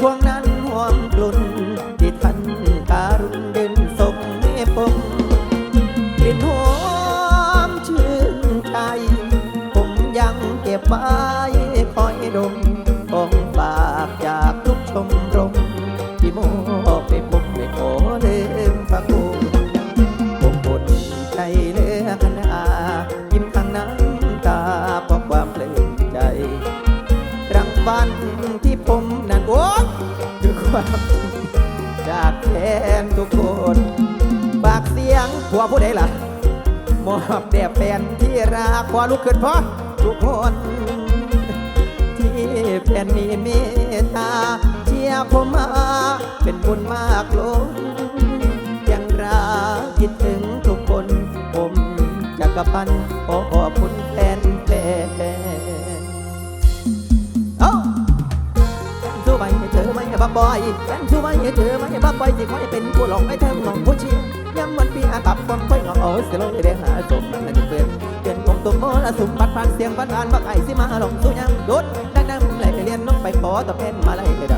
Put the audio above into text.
ห่วงนั้นห่วงกลุ่นที่ทันการุณเดินสมเมปมกลิ่นหอมชื่นใจ ผมยังเก็บไว้คอยดมของฝากจากทุกชมรมที่โมไปพบไปขอเลืมพระคุผมบนใจเลือกนายิ้มทางน้ำตาเพราะความเพลินใจรังวันที่ผม คือความจากแทนทุกคนปากเสียงผัวผู้ใดล่ะมอบแด่แฟนที่รักขอลุกขึ้นเพราะทุกคน ที่แฟนมีเมตตาเชียร์ผมมาเป็นบุญมากล้นยังรักคิดถึงทุกคน ผมจักรพันธ์ขอขอบคุณแฟนแฟน บ่อยแฟนสู้ไปให้เธอไม่บักบอยสิคอยเป็นผู้หลงให้เธอหลงผู้เชียย้ำวันปีอาตับคนค่อยงอโอ้เสียลงได้หาสมนั่นจะเป็นเป็นของตัวโมละสุมปัดผ่านเสียงปัดผ่านบักไอสิมาหลงสู้ยังโดดดังนั้นไหลไปเรียนน้องไปปอต่อเป็นมาไล่ไปดับเป็นผู้ช่วย